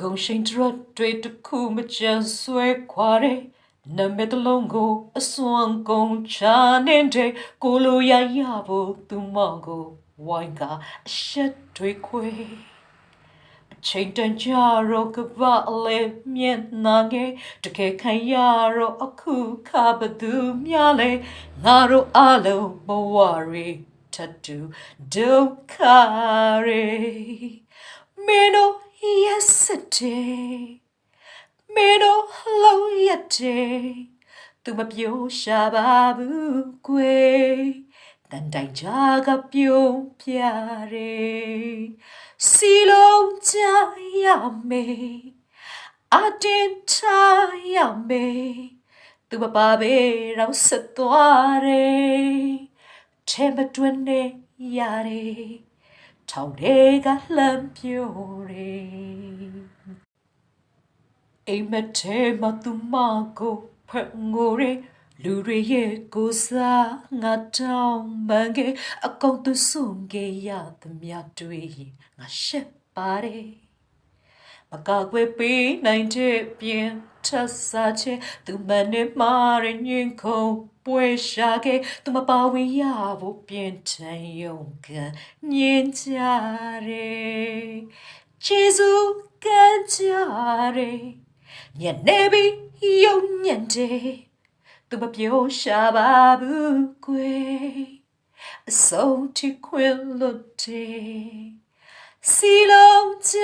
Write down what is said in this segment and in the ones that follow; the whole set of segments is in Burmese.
ဂုံရှိန်တရတ်တွေတစ်ခုမကြံဆွဲခွာတဲ့နမတလုံးကိုအစွမ်းကုန်ချနေတဲ့ကိုလိုရရဖို့သူမကိုဝိုင်းကအရှက်တွေခွေအချိန်တန်ကြတော့ကပအလဲမျက်နှာငယ်တကယ်ခံရတော့အခုခါဘသူများလဲငါတို့အလုံးဘဝရီထတူဒုက္ခရီမင်းတို့ yesterday မင်းတို့လုံးရက်တဲ့သူမပြောရှာပါဘူးကွယ်တန်တိုင်ကြကပြုံးပြတယ်စီလုံးကြရမယ်အတင်ထားရမယ်သူမပါပဲတော့ဆက်သွားတယ်ထဲမတွင်နေရတယ် ထောင်တွေကလှမ်းပြိုတယ်အိမ်မက်ထဲမှာသူမကိုဖက်ငိုရဲလူတွေရဲ့ကိုစားငါတောင်းမန်ကေအကုန်သူဆုံးကေရသမျှတွေရင်ငါရှက်ပါတယ် မကကွယ်ပေးနိုင်တဲ့ပြင်ထဆာချေသူမနဲ့မာရညင်ခုံပွဲရှာကေသူမပါဝင်ရဖို့ပြင်ထန်ယုံကန်ညင်ကြတယ်ဂျေဇုကကြတယ်ညနေပြီးယုံညံ့တယ်သူမပြောရှာပါဘူးကွယ်အဆုံးထိခွင်လွတ်တယ် စီလုံးကြ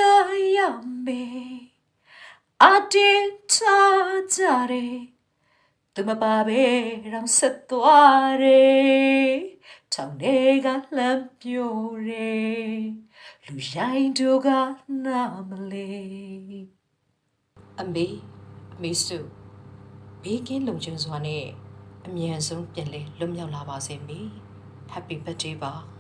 ရမယ်အတင်းထားကြတယ်သူမပါပဲတော့ဆက်သွားတယ်ထောင်တွေကလှမ်းပြိုတယ်လူရိုင်းတို့ကနာမလေးအမေအမေစုဘေးကင်းလုံခြုံစွာနဲ့အမြန်ဆုံးပြန်လဲလွတ်မြောက်လာပါစေမေ Happy birthday ပါ